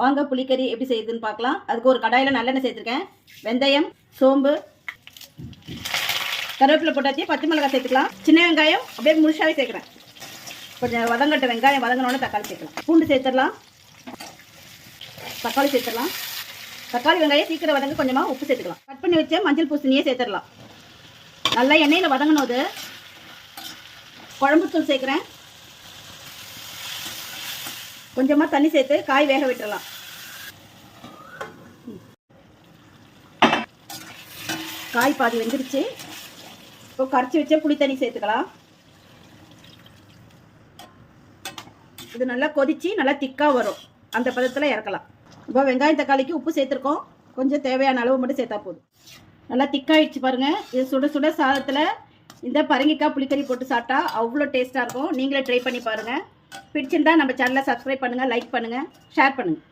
வாங்க புளிக்கறி எப்படி செய்யுதுன்னு பார்க்கலாம். அதுக்கு ஒரு கடாயில் நல்லெண்ணெய் சேர்த்துருக்கேன். வெந்தயம் சோம்பு கருவேப்பிலை போட்டாச்சு பச்சை மிளகாய் சேர்த்துக்கலாம். சின்ன வெங்காயம் அப்படியே முழுசாவே சேர்க்குறேன். கொஞ்சம் வதங்கட்ட வெங்காயம் வதங்கினோட தக்காளி சேர்க்கலாம். பூண்டு சேர்த்துடலாம். தக்காளி சேர்த்துடலாம். தக்காளி வெங்காயம் சீக்கிரம் வதங்க கொஞ்சமாக உப்பு சேர்த்துக்கலாம். கட் பண்ணி வச்ச மஞ்சள் பூசணியே சேர்த்துடலாம். நல்லா எண்ணெயில் வதங்கினோது அது குழம்புத்தூள் சேர்க்குறேன். கொஞ்சமாக தண்ணி சேர்த்து காய் வேக விட்டுறலாம். காய் பாதி வெந்துருச்சு. இப்போ கரைச்சி வச்ச புளி தண்ணி சேர்த்துக்கலாம். இது நல்லா கொதித்து நல்லா திக்காக வரும். அந்த பதத்தில் இறக்கலாம். இப்போ வெங்காயம் தக்காளிக்கு உப்பு சேர்த்துருக்கோம். கொஞ்சம் தேவையான அளவு மட்டும் சேர்த்தா போதும். நல்லா திக்காயிடுச்சு பாருங்கள் இது சுட சுட சாதத்தில் இந்த பரங்கிக்காய் புளிக்கறி போட்டு சாப்பிட்டா அவ்வளோ டேஸ்ட்டாக இருக்கும். நீங்களே ட்ரை பண்ணி பாருங்கள் பிடிச்சிருந்தா நம்ம சேனலை சப்ஸ்கிரைப் பண்ணுங்கள் லைக் பண்ணுங்கள் ஷேர் பண்ணுங்கள்